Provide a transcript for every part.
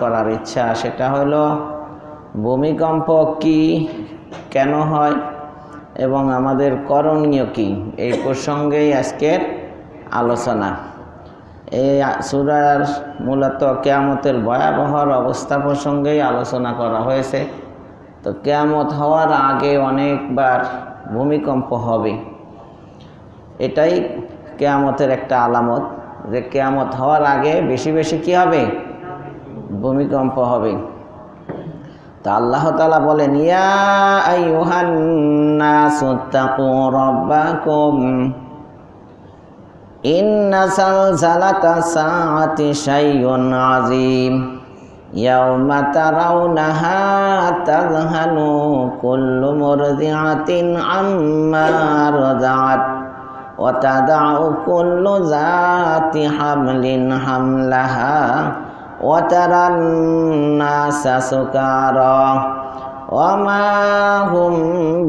করার ইচ্ছা, সেটা হলো ভূমিকম্প কি, কেন হয়, এবং আমাদের করণীয় কি? এই প্রসঙ্গেই আজকের আলোচনা। এই সুরার মূলত কেয়ামতের ভয়াবহর অবস্থা প্রসঙ্গেই আলোচনা করা হয়েছে। তো কেয়ামত হওয়ার আগে অনেকবার ভূমিকম্প হবে। এটাই কেয়ামতের একটা আলামত যে কেয়ামত হওয়ার আগে বেশি বেশি কি হবে? ভূমিকম্প হবে তা আল্লাহ তালা বলেন ইয়া আইয়ুহান নাসু তাকু রাব্বাকুম ইন্না সালসালাতা সাআতি শাইউন আযীম ইয়াউমা তারাউনাহা তাযহালু কুল্লু মুরদিআতিন আম্মা রাযাত وتدع كل ذات حمل حملها وترى الناس سكارى وما هم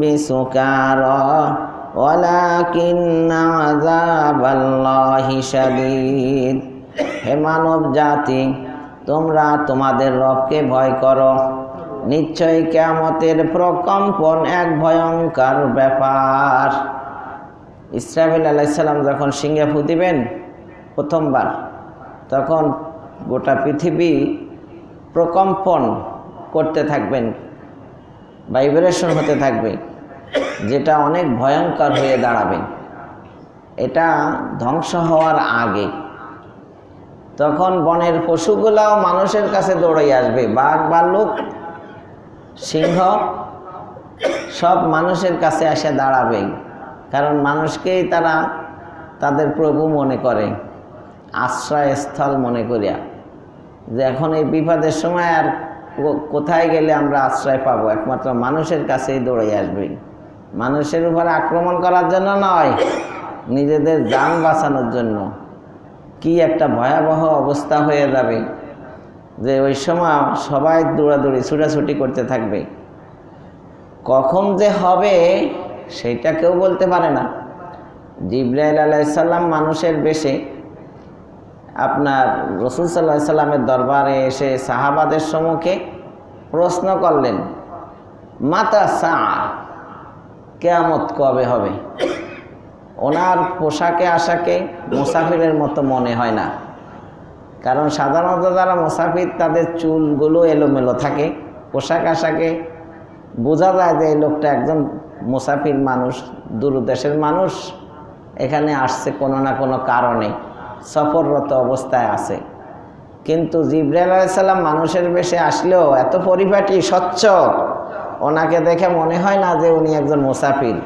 بسكارى ولكن عذاب الله شديد হে মানব জাতি তোমরা তোমাদের রবকে ভয় করো নিশ্চয় কেয়ামতের প্রকম্পন এক ভয়ঙ্কর ব্যাপার ইসরাফিল আলাইসাল্লাম যখন সিংহে ফুদিবেন প্রথমবার তখন গোটা পৃথিবী প্রকম্পন করতে থাকবেন, ভাইব্রেশন হতে থাকবে, যেটা অনেক ভয়ঙ্কর হয়ে দাঁড়াবে। এটা ধ্বংস হওয়ার আগে। তখন বনের পশুগুলাও মানুষের কাছে দৌড়ে আসবে। বাঘ ভাল্লুক সিংহ, সব মানুষের কাছে এসে দাঁড়াবে। কারণ মানুষকেই তারা তাদের প্রভু মনে করে, আশ্রয়স্থল মনে করিয়া। যে এখন এই বিপদের সময় আর কোথায় গেলে আমরা আশ্রয় পাবো? একমাত্র মানুষের কাছেই দৌড়ে আসবে। মানুষের উপরে আক্রমণ করার জন্য নয়, নিজেদের যান বাঁচানোর জন্য। কি একটা ভয়াবহ অবস্থা হয়ে যাবে যে ওই সময় সবাই দৌড়াদৌড়ি, ছুটাছুটি করতে থাকবে। কখন যে হবে সেটা কেউ বলতে পারে না। জিব্রাইল আলাইসাল্লাম মানুষের বেশে আপনার রসুল সাল্লাহ সাল্লামের দরবারে এসে সাহাবাদের সম্মুখে প্রশ্ন করলেন, মাতা সা কেয়ামত কবে হবে? ওনার পোশাকে আশাকে মুসাফিরের মতো মনে হয় না। কারণ সাধারণত যারা মুসাফির, তাদের চুলগুলো এলোমেলো থাকে। পোশাক আশাকে বোঝা যায় যে এই লোকটা একজন মুসাফির মানুষ, দূরদেশের মানুষ। এখানে আসছে কোনো না কোনো কারণে। সফররত অবস্থায় আছে। কিন্তু জিব্রাইল আলাইসাল্লাম মানুষের বেশে আসলেও এত পরিপাটি, স্বচ্ছ, ওনাকে দেখে মনে হয় না যে উনি একজন মুসাফির।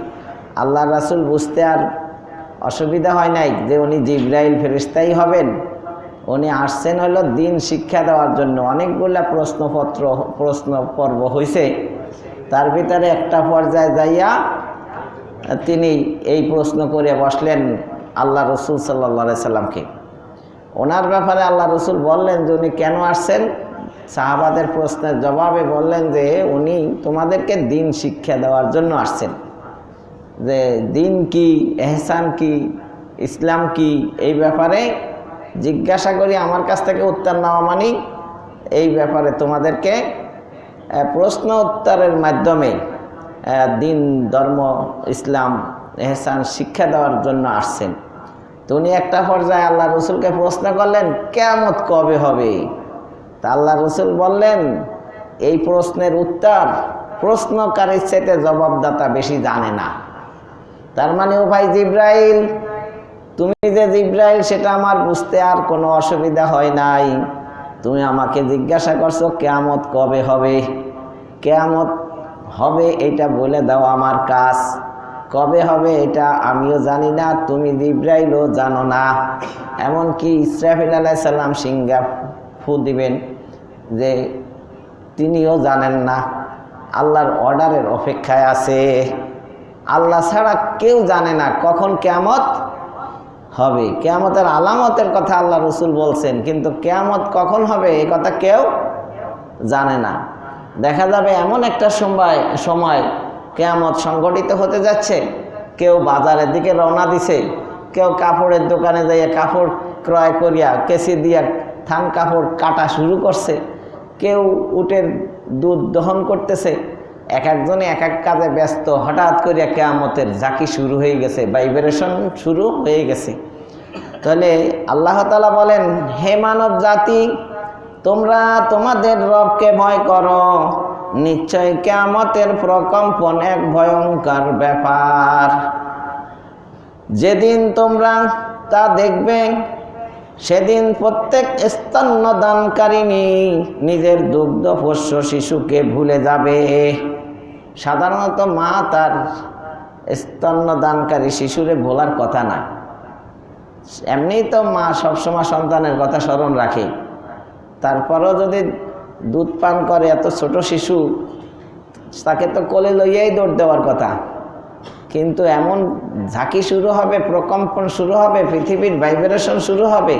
আল্লাহ রাসুল বুঝতে আর অসুবিধা হয় নাই যে উনি জিব্রাইল ফেরিস্তাই হবেন। উনি আসছেন হলো দিন শিক্ষা দেওয়ার জন্য। অনেকগুলা প্রশ্নপত্র প্রশ্ন পর্ব হয়েছে তার ভিতরে একটা পর্যায়ে যাইয়া তিনি এই প্রশ্ন করে বসলেন আল্লাহ রসুল সাল্লা সাল্লামকে। ওনার ব্যাপারে আল্লাহ রসুল বললেন যে উনি কেন আসছেন? সাহাবাদের প্রশ্নের জবাবে বললেন যে উনি তোমাদেরকে দিন শিক্ষা দেওয়ার জন্য আসছেন। যে দিন কি, এহসান কি, ইসলাম কি, এই ব্যাপারে জিজ্ঞাসা করি, আমার কাছ থেকে উত্তর নেওয়া মানি এই ব্যাপারে তোমাদেরকে প্রশ্ন উত্তরের মাধ্যমে দিন, ধর্ম, ইসলাম, এহসান, শিক্ষা দেওয়ার জন্য আসছেন। তো উনি একটা পর্যায়ে আল্লাহ রসুলকে প্রশ্ন করলেন কেমত কবে হবে? তা আল্লাহ রসুল বললেন, এই প্রশ্নের উত্তর প্রশ্নকারীর সাথে জবাবদাতা বেশি জানে না। তার মানে ও ভাই জিব্রাইল, তুমি যে জিব্রাইল, সেটা আমার বুঝতে আর কোনো অসুবিধা হয় নাই। তুমি আমাকে জিজ্ঞাসা করছ, কেয়ামত কবে হবে? কেয়ামত হবে, এটা বলে দাও আমার কাজ। কবে হবে এটা আমিও জানি না, তুমি জিব্রাইলও জানো না। এমনকি ইসরাফিল আলাহ সাল্লাম সিঙ্গা ফু দিবেন যে তিনিও জানেন না, আল্লাহর অর্ডারের অপেক্ষায় আছে। আল্লাহ ছাড়া কেউ জানে না কখন কেয়ামত হবে। কেয়ামতের আলামতের কথা আল্লাহ রসুল বলছেন, কিন্তু কেয়ামত কখন হবে এ কথা কেউ জানে না। দেখা যাবে এমন একটা সময় সময় কেয়ামত সংগঠিত হতে যাচ্ছে। কেউ বাজারের দিকে রওনা দিছে। কেউ কাপড়ের দোকানে যাইয়া কাপড় ক্রয় করিয়া কেসি দিয়া থান কাপড় কাটা শুরু করছে। কেউ উটের দুধ দহন করতেছে। এক একজনে এক এক কাজে ব্যস্ত। হঠাৎ করিয়া কেয়ামতের জাকি শুরু হয়ে গেছে। ভাইব্রেশন শুরু হয়ে গেছে। তাহলে আল্লাহ তালা বলেন, হে মানব জাতি তোমরা তোমাদের রবকে ভয় করো। নিশ্চয় কেয়ামতের প্রকম্পন এক ভয়ঙ্কর ব্যাপার। যেদিন তোমরা তা দেখবে, সেদিন প্রত্যেক স্তন্যদানকারিণী নিজের দুগ্ধ পোষ্য শিশুকে ভুলে যাবে। সাধারণত মা তার স্তন্যদানকারী শিশুরে ভোলার কথা না। এমনিই তো মা সবসময় সন্তানের কথা স্মরণ রাখে। তারপরও যদি দুধ পান করে, এত ছোট শিশু, তাকে তো কোলে লইয়াই দৌড় দেওয়ার কথা। কিন্তু এমন ঝাঁকি শুরু হবে, প্রকম্পন শুরু হবে, পৃথিবীর ভাইব্রেশন শুরু হবে,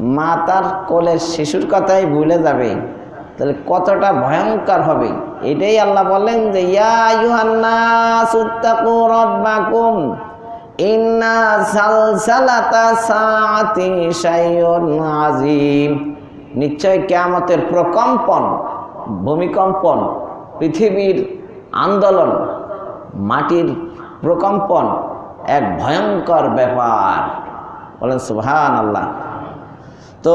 মা তার কোলের শিশুর কথাই ভুলে যাবে। তাহলে কতটা ভয়ঙ্কর হবে? এটাই আল্লাহ বলেন যে, ইয়া নিশ্চয় কিয়ামতের প্রকম্পন, ভূমিকম্পন, পৃথিবীর আন্দোলন, মাটির প্রকম্পন এক ভয়ঙ্কর ব্যাপার। বলেন সুবহান আল্লাহ তো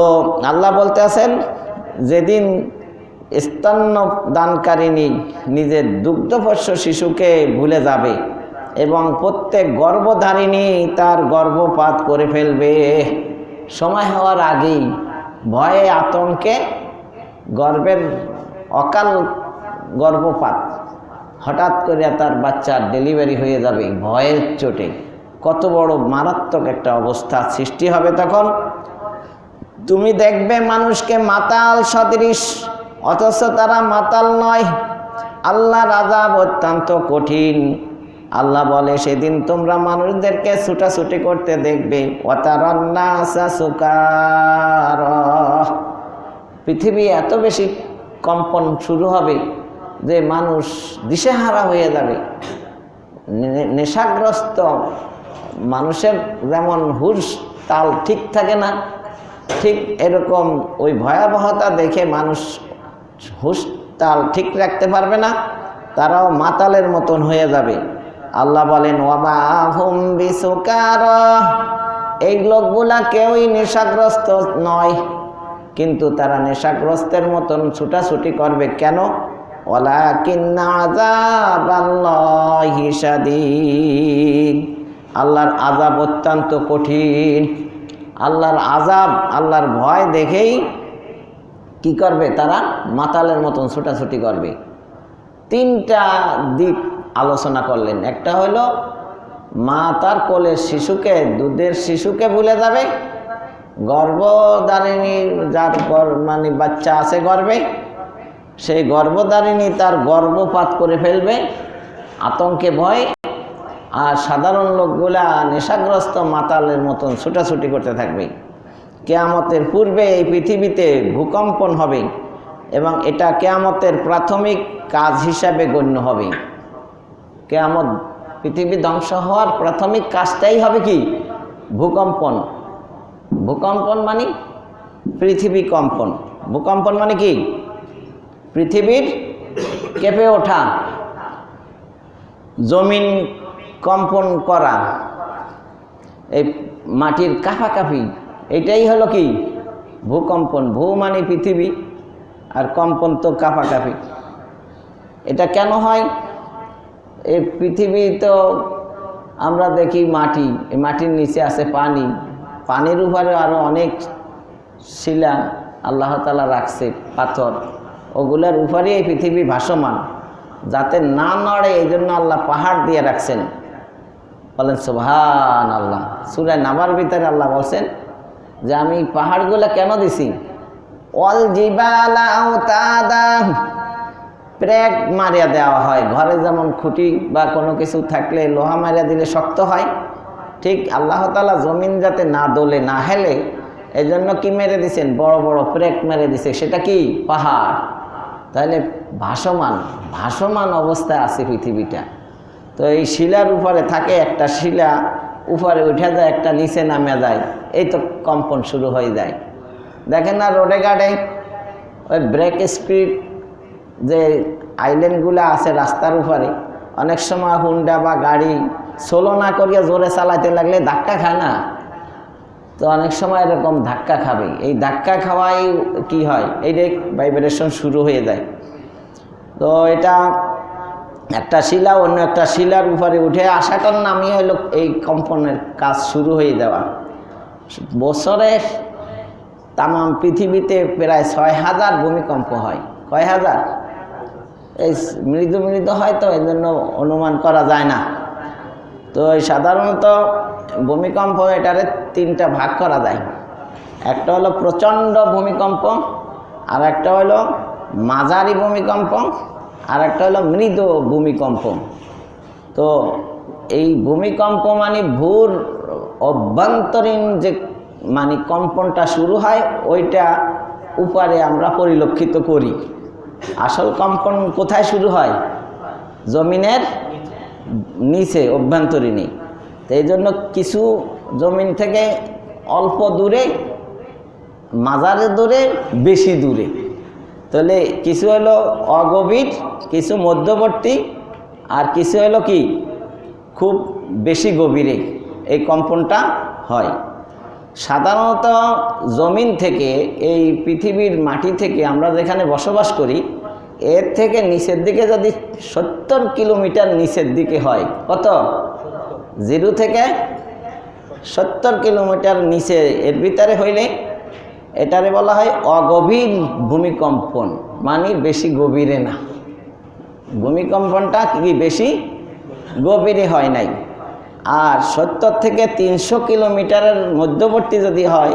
আল্লাহ বলতে আছেন যেদিন স্তন্য দানকারিণী নিজের দুগ্ধপোষ্য শিশুকে ভুলে যাবে এবং প্রত্যেক গর্ভধারিণী তার গর্ভপাত করে ফেলবে, সময় হওয়ার আগেই ভয়ে আতঙ্কে গর্বের অকাল গর্ভপাত। হঠাৎ করে তার বাচ্চার ডেলিভারি হয়ে যাবে ভয়ের চোটে। কত বড় মারাত্মক একটা অবস্থা সৃষ্টি হবে তখন। তুমি দেখবে মানুষকে মাতাল সদৃশ, অথচ তারা মাতাল নয়। আল্লাহর আজাব অত্যন্ত কঠিন। আল্লাহ বলে, সেদিন তোমরা মানুষদেরকে ছুটাছুটি করতে দেখবে। পৃথিবী এত বেশি কম্পন শুরু হবে যে মানুষ দিশেহারা হয়ে যাবে। নেশাগ্রস্ত মানুষের যেমন হুশ, তাল ঠিক থাকে না। ঠিক এরকম ওই ভয়াবহতা দেখে মানুষ হুশ, তাল ঠিক রাখতে পারবে না। তারাও মাতালের মতন হয়ে যাবে। আল্লাহ বলেন এই লোকগুলা কেউই নেশাগ্রস্ত নয়, কিন্তু তারা নেশাগ্রস্তের মতন ছুটাছুটি করবে কেন? ওলা আল্লাহর আজাব অত্যন্ত কঠিন। আল্লাহর আজাব আল্লাহর ভয় দেখেই কি করবে তারা? মাতালের মতন ছুটাছুটি করবে। তিনটা দিক আলোচনা করলেন। একটা হলো, মা তার কোলের শিশুকে, দুধের শিশুকে ভুলে যাবে। গর্ভধারিণী যার গর- মানে বাচ্চা আছে গর্বে সেই গর্ভধারিণী তার গর্ভপাত করে ফেলবে। আতঙ্কে ভয়। আর সাধারণ লোকগুলা নেশাগ্রস্ত মাতালের মতন ছুটাছুটি করতে থাকবে। কেয়ামতের পূর্বে এই পৃথিবীতে ভূকম্পন হবে এবং এটা কেয়ামতের প্রাথমিক কাজ হিসাবে গণ্য হবে। কেয়ামত পৃথিবী ধ্বংস হওয়ার প্রাথমিক কাজটাই হবে কি? ভূকম্পন। ভূকম্পন মানে পৃথিবী কম্পন। ভূকম্পন মানে কি? পৃথিবীর কেঁপে ওঠা, জমিন কম্পন করা, এই মাটির কাফাকাফি এটাই হলো কি? ভূকম্পন। ভূ মানে পৃথিবী, আর কম্পন তো কাফাকাফি এটা কেন হয়? এই পৃথিবী তো আমরা দেখি মাটি, এই মাটির নিচে আছে পানি। পানির উপরে আরও অনেক শিলা আল্লাহ তালা রাখছে, পাথর। ওগুলোর উপরে এই পৃথিবী ভাসমান, যাতে না নড়ে এই জন্য আল্লাহ পাহাড় দিয়ে রাখছেন। বলেন সুবহান আল্লাহ সুরায় নামার ভিতরে আল্লাহ বলছেন যে, আমি পাহাড়গুলো কেন দিছি? অল জিবালা প্রেক মারিয়া দেওয়া হয়। ঘরে যেমন খুঁটি বা কোনো কিছু থাকলে লোহা মারিয়া দিলে শক্ত হয়। ঠিক আল্লাহ তালা জমিন যাতে না দোলে, না হেলে এই জন্য কি মেরে দিছেন? বড় বড় প্রেক মেরে দিছে। সেটা কি? পাহাড়। তাহলে ভাসমান ভাসমান অবস্থায় আছে পৃথিবীটা। তো এই শিলার উপরে থাকে একটা শিলা, উপরে উঠে যায়, একটা নিচে নামে যায়। এই তো কম্পন শুরু হয়ে যায়। দেখেন না রোডে ঘাটে ওই ব্রেক স্পিড যে আইল্যান্ডগুলো আছে রাস্তার উপরে, অনেক সময় হুন্ডা বা গাড়ি সোলো না করিয়া জোরে চালাতে লাগলে ধাক্কা খায় না। তো অনেক সময় এরকম ধাক্কা খাবে। এই ধাক্কা খাওয়াই কি হয়? এই যে ভাইব্রেশন শুরু হয়ে যায়। তো এটা একটা শিলা, অন্য একটা শিলার উপরে উঠে আসাটার নামই হলো এই কম্পনের কাজ শুরু হয়ে যাওয়া। বছরে তামাম পৃথিবীতে প্রায় ছয় হাজার ভূমিকম্প হয়। কয় হাজার? এই মৃদু মৃদু হয় তো এই জন্য অনুমান করা যায় না। তো এই সাধারণত ভূমিকম্প এটারে তিনটা ভাগ করা যায়। একটা হলো প্রচণ্ড ভূমিকম্প আর একটা হলো মাঝারি ভূমিকম্প আর একটা হলো মৃদু ভূমিকম্প। তো এই ভূমিকম্প মানে ভূর অভ্যন্তরীণ যে মানে কম্পনটা শুরু হয়, ওইটা উপরে আমরা পরিলক্ষিত করি। আসল কম্পন কোথায় শুরু হয়? জমিনের নিচে, অভ্যন্তরীণে। তো এই জন্য কিছু জমিন থেকে অল্প দূরে মাজারে দূরে, বেশি দূরে। তাহলে কিছু হলো অগভীর, কিছু মধ্যবর্তী, আর কিছু হলো কি? খুব বেশি গভীরে এই কম্পনটা হয়। সাধারণত জমিন থেকে, এই পৃথিবীর মাটি থেকে আমরা যেখানে বসবাস করি, এর থেকে নিচের দিকে যদি সত্তর কিলোমিটার নিচের দিকে হয়, কত? জিরো থেকে সত্তর কিলোমিটার নিচে, এর ভিতরে হইলে এটারে বলা হয় অগভীর ভূমিকম্পন মানে বেশি গভীরে না। ভূমিকম্পনটা কি বেশি? গভীরে হয় নাই। আর সত্তর থেকে তিনশো কিলোমিটারের মধ্যবর্তী যদি হয়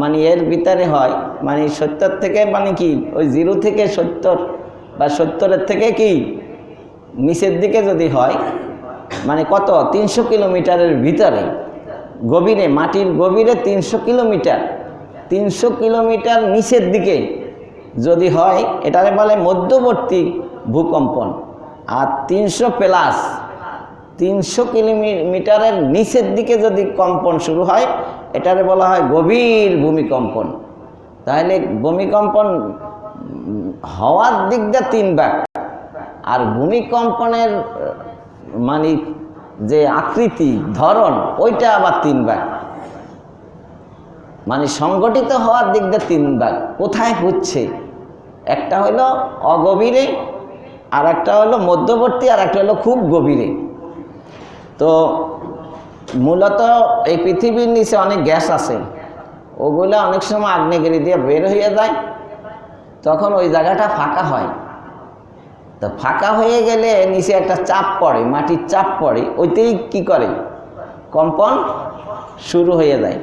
মানে এর ভিতরে হয় মানে সত্তর থেকে মানে কি, ওই জিরো থেকে সত্তর বা সত্তরের থেকে কি, নিচের দিকে যদি হয় মানে কত, তিনশো কিলোমিটারের ভিতরে, গভীরে, মাটির গভীরে তিনশো কিলোমিটার তিনশো কিলোমিটার নিচের দিকে যদি হয় এটারে বলে মধ্যবর্তী ভূকম্পন, আর তিনশো প্লাস তিনশো কিলোমিটারের নিচের দিকে যদি কম্পন শুরু হয়, এটারে বলা হয় গভীর ভূমিকম্পন। তাহলে ভূমিকম্পন হওয়ার দিক দিয়ে তিন ভাগ। আর ভূমিকম্পনের মানে যে আকৃতি, ধরন, ওইটা আবার তিন ভাগ। মানে সংগঠিত হওয়ার দিক দিয়ে তিন ভাগ। কোথায় হচ্ছে? একটা হলো অগভীরে আর একটা হলো মধ্যবর্তী আর একটা হলো খুব গভীরে। তো মূলত এই পৃথিবীর নিচে অনেক গ্যাস আছে। ওগুলো অনেক সময় আগ্নেয়গিরি দিয়ে বের হয়ে যায়। তখন ওই জায়গাটা ফাঁকা হয়। তো ফাঁকা হয়ে গেলে নিচে একটা চাপ পড়ে, মাটির চাপ পড়ে, ওইতেই কি করে? কম্পন শুরু হয়ে যায়।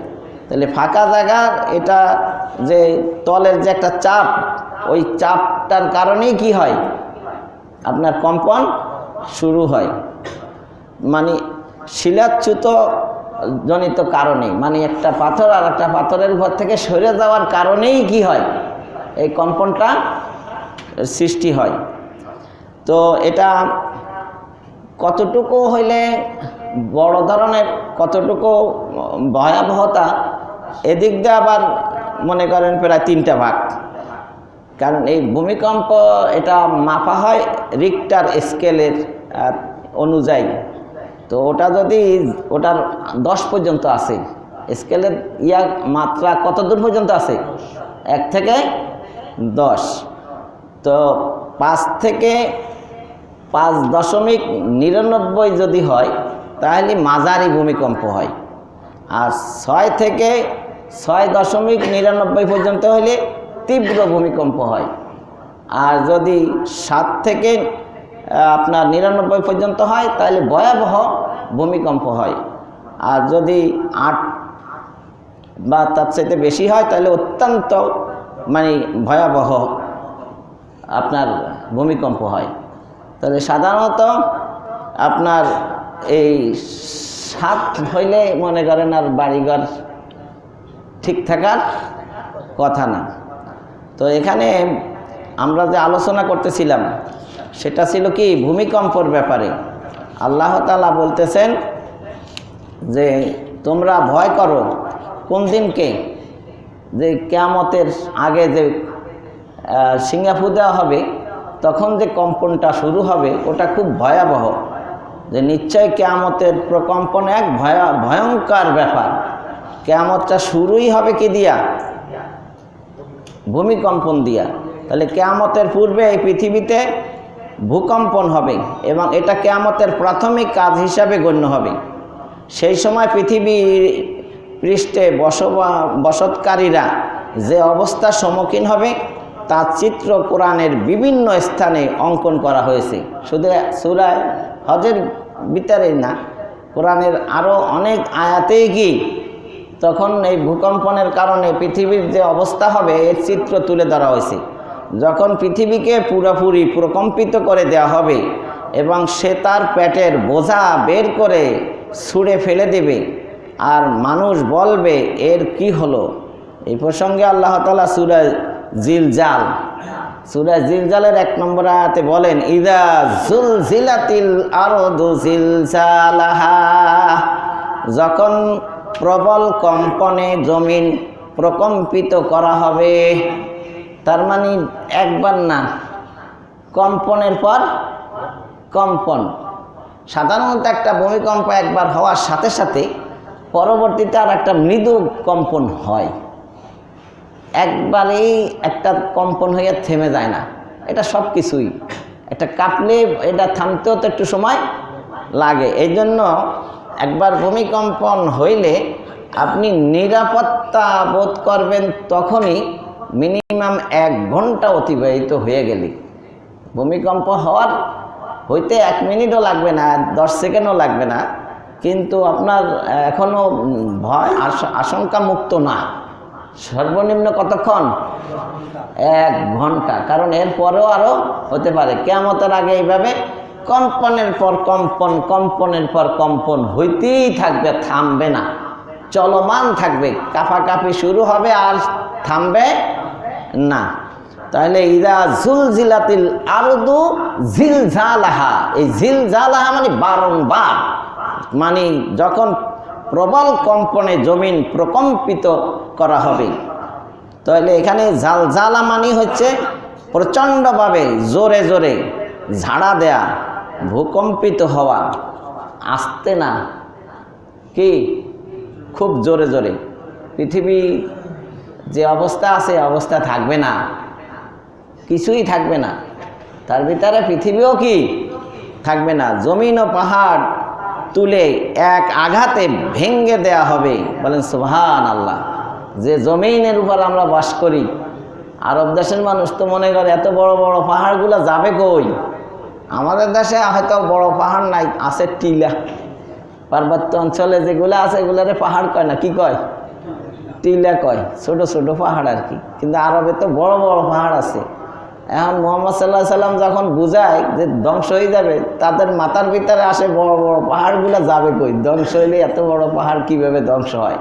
তাহলে ফাঁকা জায়গার এটা যে তলের যে একটা চাপ, ওই চাপটার কারণেই কি হয়? আপনার কম্পন শুরু হয়। মানে শিলাচ্যুত জনিত কারণে মানে একটা পাথর আর একটা পাথরের উপর থেকে সরে যাওয়ার কারণেই কি হয়? এই কম্পনটা সৃষ্টি হয়। তো এটা কতটুকু হইলে বড় ধরনের, কতটুকু ভয়াবহতা, এদিক দিয়ে আবার মনে করেন প্রায় তিনটা ভাগ। কারণ এই ভূমিকম্প এটা মাপা হয় রিক্টার স্কেলের অনুযায়ী। তো ওটা যদি ওটার দশ পর্যন্ত আছে স্কেলের ইয়া মাত্রা কত দূর পর্যন্ত আছে? এক থেকে দশ। তো পাঁচ থেকে পাঁচ দশমিক নিরানব্বই যদি হয়, তাহলে মাঝারি ভূমিকম্প হয়। আর ছয় থেকে ছয় দশমিক নিরানব্বই পর্যন্ত হলে তীব্র ভূমিকম্প হয়। আর যদি সাত থেকে আপনার নিরানব্বই পর্যন্ত হয়, তাহলে ভয়াবহ ভূমিকম্প হয়। আর যদি আট বা তার চাইতে বেশি হয়, তাহলে অত্যন্ত মানে ভয়াবহ আপনার ভূমিকম্প হয়। তাহলে সাধারণত আপনার এই সাত হইলে মনে করেন আর বাড়িঘর ঠিক থাকার কথা না। তো এখানে আমরা যে আলোচনা করতেছিলাম সেটা ছিল কি ভূমিকম্পর ব্যাপারে। আল্লাহ তালা বলতেছেন যে, তোমরা ভয় করো, কোন দিনকে? যে, কেয়ামতের আগে যে সিঙ্গাফু দেওয়া হবে, তখন যে কম্পনটা শুরু হবে, ওটা খুব ভয়াবহ। যে, নিশ্চয় কেয়ামতের প্রকম্পন এক ভয়া, ভয়ঙ্কর ব্যাপার। কেয়ামতটা শুরুই হবে কি দিয়া? ভূমিকম্পন দিয়া। তাহলে কেয়ামতের পূর্বে এই পৃথিবীতে ভূকম্পন হবে এবং এটা কেয়ামতের প্রাথমিক কাজ হিসাবে গণ্য হবে। সেই সময় পৃথিবীর পৃষ্ঠে বসবা, বসতকারীরা যে অবস্থার সম্মুখীন হবে, তার চিত্র কোরআনের বিভিন্ন স্থানে অঙ্কন করা হয়েছে। শুধু সুরায় হজের ভিতরেই না, কোরআনের আরও অনেক আয়াতেই কি, তখন এই ভূকম্পনের কারণে পৃথিবীর যে অবস্থা হবে, এর চিত্র তুলে ধরা হয়েছে। যখন পৃথিবীকে পুরোপুরি প্রকম্পিত করে দেওয়া হবে এবং সে তার পেটের বোঝা বের করে ছুঁড়ে ফেলে দেবে আর মানুষ বলবে, এর কি হলো? এই প্রসঙ্গে আল্লাহ তালা সুরা জিলজাল, সুরা জিলজালের এক নম্বর আয়াতে বলেন, ইদা জুল জিলাতিল আরদু জিলজালাহা। যখন প্রবল কম্পনে জমিন প্রকম্পিত করা হবে তার মানে একবার না, কম্পনের পর কম্পন। সাধারণত একটা ভূমিকম্প একবার হওয়ার সাথে সাথে পরবর্তীতে আর একটা মৃদু কম্পন হয়। একবারেই একটা কম্পন হয়ে থেমে যায় না। এটা সব কিছুই। একটা কাঁপলে এটা থামতেও তো একটু সময় লাগে। এই জন্য একবার ভূমিকম্পন হইলে আপনি নিরাপত্তা বোধ করবেন তখনই মিনিমাম এক ঘণ্টা অতিবাহিত হয়ে গেলে। ভূমিকম্প হওয়ার হইতে এক মিনিটও লাগবে না, দশ সেকেন্ডও লাগবে না। কিন্তু আপনার এখনও ভয়, আশ- আশঙ্কা মুক্ত না। সর্বনিম্ন কতক্ষণ? এক ঘণ্টা। কারণ এর পরেও আরও হতে পারে। কেমতের আগে এইভাবে কম্পনের পর কম্পন, কম্পনের পর কম্পন হইতেই থাকবে, থামবে না। চলমান থাকবে। কাফাকাফি শুরু হবে আর থামবে না। তাহলে ইদা ঝুল জিলাতিল আরদু ঝিল ঝালাহা এই ঝিল ঝালাহা মানে বারংবার। মানে যখন প্রবল কম্পনে জমিন প্রকম্পিত করা হবে। তাহলে এখানে ঝালা মানে হচ্ছে প্রচণ্ডভাবে জোরে জোরে ঝাড়া দেয়া, ভূকম্পিত হওয়া, আসতে না। কি? খুব জোরে জোরে। পৃথিবী যে অবস্থা আছে অবস্থা থাকবে না। কিছুই থাকবে না। তার ভিতরে পৃথিবীও কি? থাকবে না। জমিন ও পাহাড় তুলে এক আঘাতে ভেঙ্গে দেয়া হবে। বলেন সুবহান আল্লাহ যে জমিনের উপর আমরা বাস করি, আরব দেশের মানুষ তো মনে করে, এত বড় বড় পাহাড়গুলো যাবে কই? আমাদের দেশে হয়তো বড় পাহাড় নাই, আছে টিলা। পার্বত্য অঞ্চলে যেগুলো আছে, এগুলোরে পাহাড় কয় না, কি কয়? টিলা কয়, ছোট ছোট পাহাড় আর কি। কিন্তু আরবে তো বড় বড় পাহাড় আছে। এখন মোহাম্মদ সাল্লাহ সাল্লাম যখন বুঝায় যে ধ্বংস হয়ে যাবে, তাদের মাথার ভিতরে আসে বড় বড় পাহাড়গুলো যাবে কই? ধ্বংস হইলে এত বড় পাহাড় কীভাবে ধ্বংস হয়?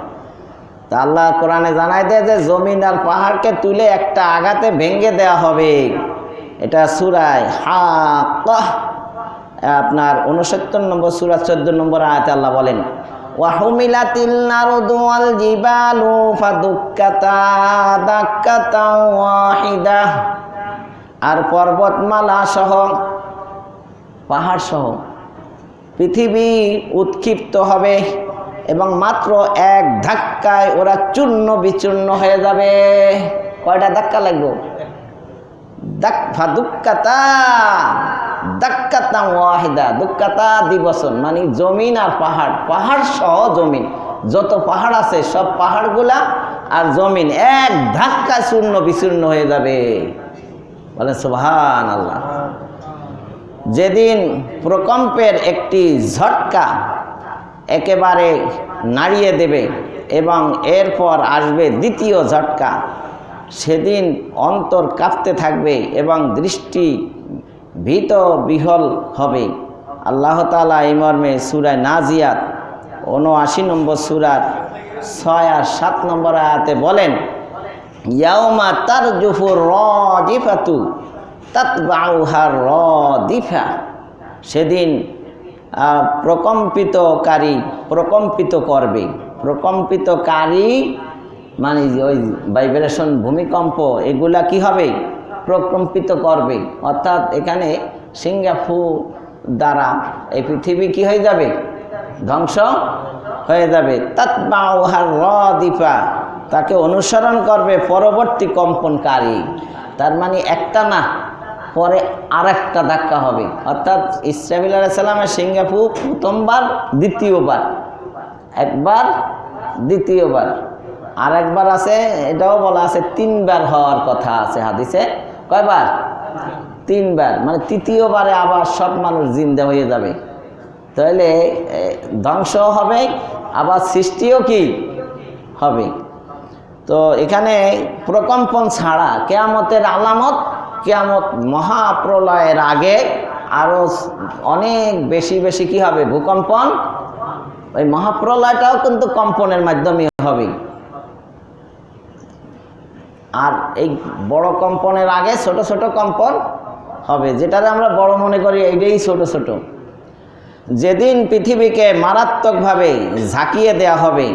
তা আল্লাহ কোরআনে জানাই দেয় যে, জমিন আর পাহাড়কে তুলে একটা আঘাতে ভেঙে দেওয়া হবে। এটা সুরায় হা আপনার উনসত্তর নম্বর, সুরা চোদ্দ নম্বর আয়াতে আল্লাহ বলেন ফাদুক্কাতা আর পর্বতমালা সহ পাহাড় সহ পৃথিবী উৎক্ষিপ্ত হবে এবং মাত্র এক ধাক্কায় ওরা চূর্ণ বিচূর্ণ হয়ে যাবে। কয়টা ধাক্কা লাগবে? দাক্ফা দুঃখাতা দাক্কাতা ওয়াহিদা দুঃখাতা দিবসন মানে জমিন আর পাহাড়। পাহাড় সহ জমিন। যত পাহাড় আছে, সব পাহাড়গুলা আর জমিন এক ধাক্কা চূর্ণ বিচূর্ণ হয়ে যাবে। বলেন সুবহান আল্লাহ যেদিন প্রকম্পের একটি ঝটকা একেবারে নাড়িয়ে দেবে এবং এরপর আসবে দ্বিতীয় ঝটকা, সেদিন অন্তর কাঁপতে থাকবে এবং দৃষ্টি ভীত বিহল হবে। আল্লাহ তালা এই মর্মে সুরায় নাজিয়াত উনআশি নম্বর সুরার ছয় আর সাত নম্বর আয়াতে বলেন, ইয়াউমা তার জুফুর রিফাতু তাতবাউহার দিফা সেদিন প্রকম্পিতকারী প্রকম্পিত করবে। প্রকম্পিতকারী মানে ওই ভাইব্রেশন ভূমিকম্প, এগুলা কি হবে? প্রকম্পিত করবে। অর্থাৎ এখানে সিঙ্গাফু দ্বারা এই পৃথিবী কি হয়ে যাবে? ধ্বংস হয়ে যাবে। তৎবাউহার র দীপা তাকে অনুসরণ করবে পরবর্তী কম্পনকারী। তার মানে একটা না, পরে আর একটা ধাক্কা হবে। অর্থাৎ ইসরাফিল আলাইসাল্লামের সিঙ্গাফু প্রথমবার, দ্বিতীয়বার। একবার, দ্বিতীয়বার। আর একবার আছে, এটাও বলা আছে, তিনবার হওয়ার কথা আছে হাদিসে। কয়বার? তিনবার। মানে তৃতীয়বারে আবার সব মানুষ জিন্দা হয়ে যাবে। তাহলে ধ্বংস হবে, আবার সৃষ্টিও কি? হবে। তো এখানে প্রকম্পন ছাড়া কেয়ামতের আলামত, কেয়ামত মহাপ্রলয়ের আগে আরও অনেক বেশি বেশি কি হবে? ভূকম্পন? ওই মহাপ্রলয়টাও কিন্তু কম্পনের মাধ্যমে হবে। আর এই বড় কম্পনের আগে ছোট ছোট কম্পন হবে। যেটারে আমরা বড় মনে করি, এইটাই ছোট ছোট। যেদিন পৃথিবীকে মারাত্মকভাবে ঝাঁকিয়ে দেয়া হবে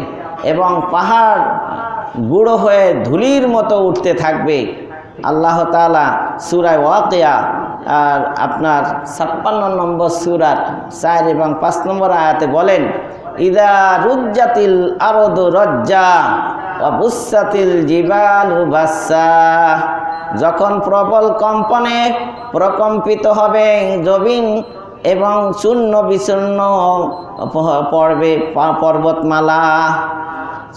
এবং পাহাড় গুঁড়ো হয়ে ধুলির মতো উঠতে থাকবে, আল্লাহ তালা সুরায় ওয়াকিয়া আর আপনার ছাপ্পান্ন নম্বর সুরার চার এবং পাঁচ নম্বর আয়াতে বলেন, ইদা রুজ্জাতিল আরদ রজ্জা। অবুসাতিল জিবালু বাসা। যখন প্রবল কম্পনে প্রকম্পিত হবে জবিন এবং চূর্ণ বিচূর্ণ পড়বে পর্বতমালা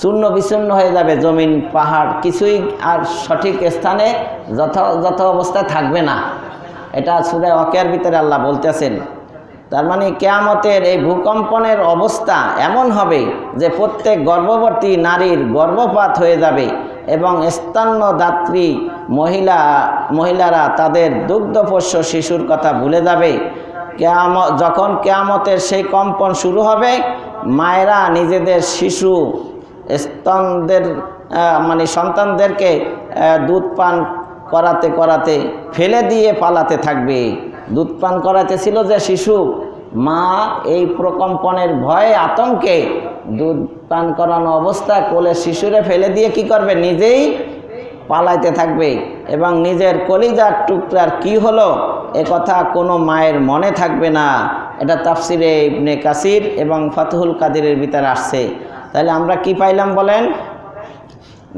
চূর্ণ বিচূর্ণ হয়ে যাবে জমিন, পাহাড়, কিছুই আর সঠিক স্থানে যথ যথ অবস্থায় থাকবে না। এটা সুরে অকেয়ার ভিতরে আল্লাহ বলতেছেন। তার মানে কেয়ামতের এই ভূকম্পনের অবস্থা এমন হবে যে প্রত্যেক গর্ভবতী নারীর গর্ভপাত হয়ে যাবে এবং স্তন্যদাত্রী মহিলা, মহিলারা তাদের দুগ্ধপোষ্য শিশুর কথা ভুলে যাবে। কেয়াম যখন কেয়ামতের সেই কম্পন শুরু হবে, মায়েরা নিজেদের শিশু, স্তনদের মানে সন্তানদেরকে দুধ পান করাতে করাতে ফেলে দিয়ে পালাতে থাকবে। দুধ পান করাতে ছিল যে শিশু, মা এই প্রকম্পনের ভয়ে আতঙ্কে দুধ পান করানো অবস্থা কোলে শিশুরে ফেলে দিয়ে কি করবে? নিজেই পালাইতে থাকবে এবং নিজের কলিজার টুকরার কি হলো এ কথা কোনো মায়ের মনে থাকবে না। এটা তাফসিরে ইবনে কাসির এবং ফাতহুল কাদিরের ভিতরে আসছে। তাহলে আমরা কি পাইলাম বলেন?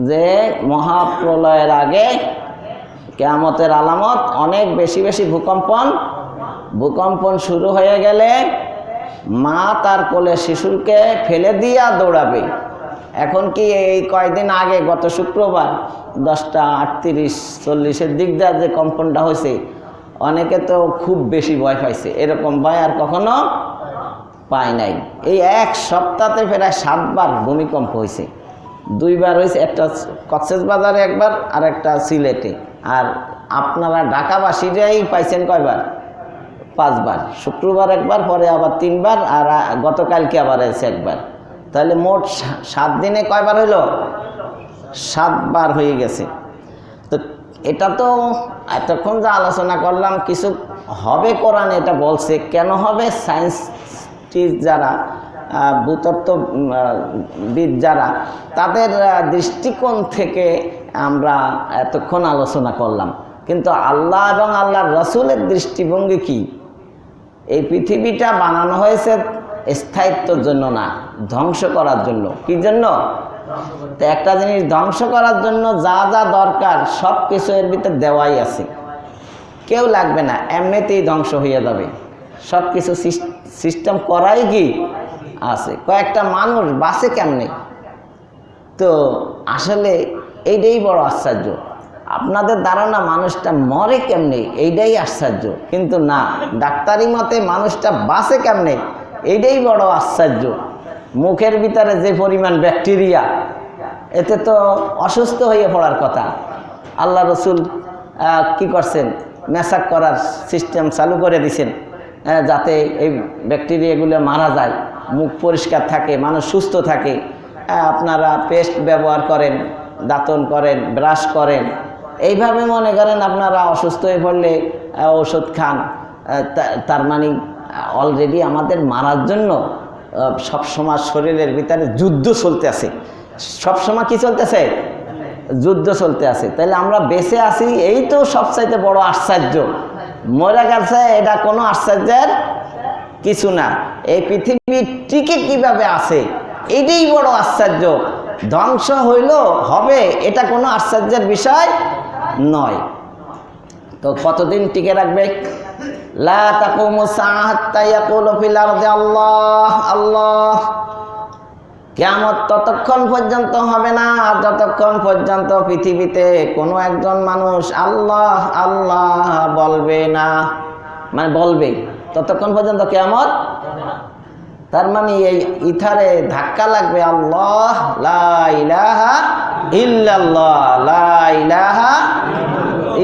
যে মহাপ্রলয়ের আগে কেয়ামতের আলামত অনেক বেশি বেশি ভূকম্পন ভূকম্পন শুরু হয়ে গেলে মা তার কোলে শিশুকে ফেলে দিয়া দৌড়াবে। এখন কি এই কয়দিন আগে, গত শুক্রবার, দশটা আটত্রিশ চল্লিশের দিক দিয়ে যে কম্পনটা হয়েছে, অনেকে তো খুব বেশি ভয় পাইছে। এরকম ভয় আর কখনো পায় নাই। এই এক সপ্তাহে প্রায় সাতবার ভূমিকম্প হয়েছে। দুইবার হয়েছে, একটা কক্সেস বাজারে একবার, আর একটা সিলেটে। আর আপনারা ঢাকাবাসীরাই পাইছেন কয়বার? পাঁচবার। শুক্রবার একবার, পরে আবার তিনবার, আর গতকালকে আবার এসে একবার। তাহলে মোট সাত দিনে কয়বার হইল? সাতবার হয়ে গেছে। তো এটা তো এতক্ষণ যা আলোচনা করলাম, কিছু হবে কোরআন এটা বলছে। কেন হবে? সায়েন্সটিস্ট যারা আহ, ভূতত্ত্ব উম, যারা তাদের দৃষ্টিকোণ থেকে আমরা এতক্ষণ আলোচনা করলাম। কিন্তু আল্লাহ এবং আল্লাহর রসুলের দৃষ্টিভঙ্গি কি? এই পৃথিবীটা বানানো হয়েছে স্থায়িত্বর জন্য না ধ্বংস করার জন্য। কি জন্য? তো একটা জিনিস ধ্বংস করার জন্য যা যা দরকার সব কিছু এর ভিতরে দেওয়াই আছে। কেউ লাগবে না এমনিতেই ধ্বংস হয়ে যাবে। সব কিছু সিস্টেম করাই কি? আছে। কয়েকটা মানুষ বাসে কেমনে? তো আসলে এইটাই বড় আশ্চর্য। আপনাদের ধারণা মানুষটা মরে কেমনে? এইটাই আশ্চর্য। কিন্তু না, ডাক্তারি মতে মানুষটা বাসে কেমনে? এইটাই বড় আশ্চর্য। মুখের ভিতরে যে পরিমাণ ব্যাকটেরিয়া, এতে তো অসুস্থ হয়ে পড়ার কথা। আল্লাহ রসুল কি করছেন? মেসাক করার সিস্টেম চালু করে দিছেন যাতে এই ব্যাকটেরিয়াগুলো মারা যায়। মুখ পরিষ্কার থাকে মানুষ সুস্থ থাকে আহ, আপনারা পেস্ট ব্যবহার করেন দাঁতন করেন ব্রাশ করেন এইভাবে মনে করেন আপনারা অসুস্থ হয়ে পড়লে ওষুধ খান তার মানে অলরেডি আমাদের মারার জন্য সব সময় শরীরের ভিতরে যুদ্ধ চলতে আছে। সবসময় কি চলতেছে? যুদ্ধ চলতে আছে। তাহলে আমরা বেঁচে আছি এই তো সবচাইতে বড় আশ্চর্য। মরে গেছে এটা কোনো আশ্চর্যের কিছু না। এই পৃথিবী টিকে কীভাবে আছে? এটাই বড় আশ্চর্য। ধ্বংস হইল, হবে, এটা কোনো আশ্চর্যের বিষয় নয়। তো কতদিন টিকে রাখবে? আল্লাহ কেমন ততক্ষণ পর্যন্ত হবে না যতক্ষণ পর্যন্ত পৃথিবীতে কোনো একজন মানুষ আল্লাহ আল্লাহ বলবে না। মানে বলবে ততক্ষণ পর্যন্ত কেমত তার মানে এই ইথারে ধাক্কা লাগবে আল্লাহ, লা ইলাহা ইল্লাল্লাহ, লা ইলাহা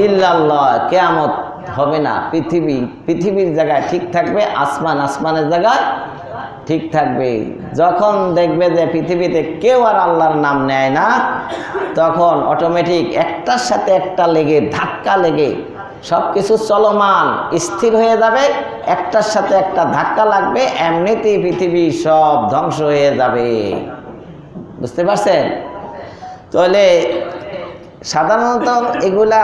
ইল্লাল্লাহ। কেয়ামত হবে না, পৃথিবী, পৃথিবীর জায়গায় ঠিক থাকবে, আসমান আসমানের জায়গায় ঠিক থাকবে। যখন দেখবে যে পৃথিবীতে কেউ আর আল্লাহর নাম নেয় না, তখন অটোমেটিক একটার সাথে একটা লেগে, ধাক্কা লেগে সব কিছু চলমান, স্থির হয়ে যাবে, একটার সাথে একটা ধাক্কা লাগবে, এমনিতেই পৃথিবী সব ধ্বংস হয়ে যাবে। বুঝতে পারছেন? তাহলে সাধারণত এগুলা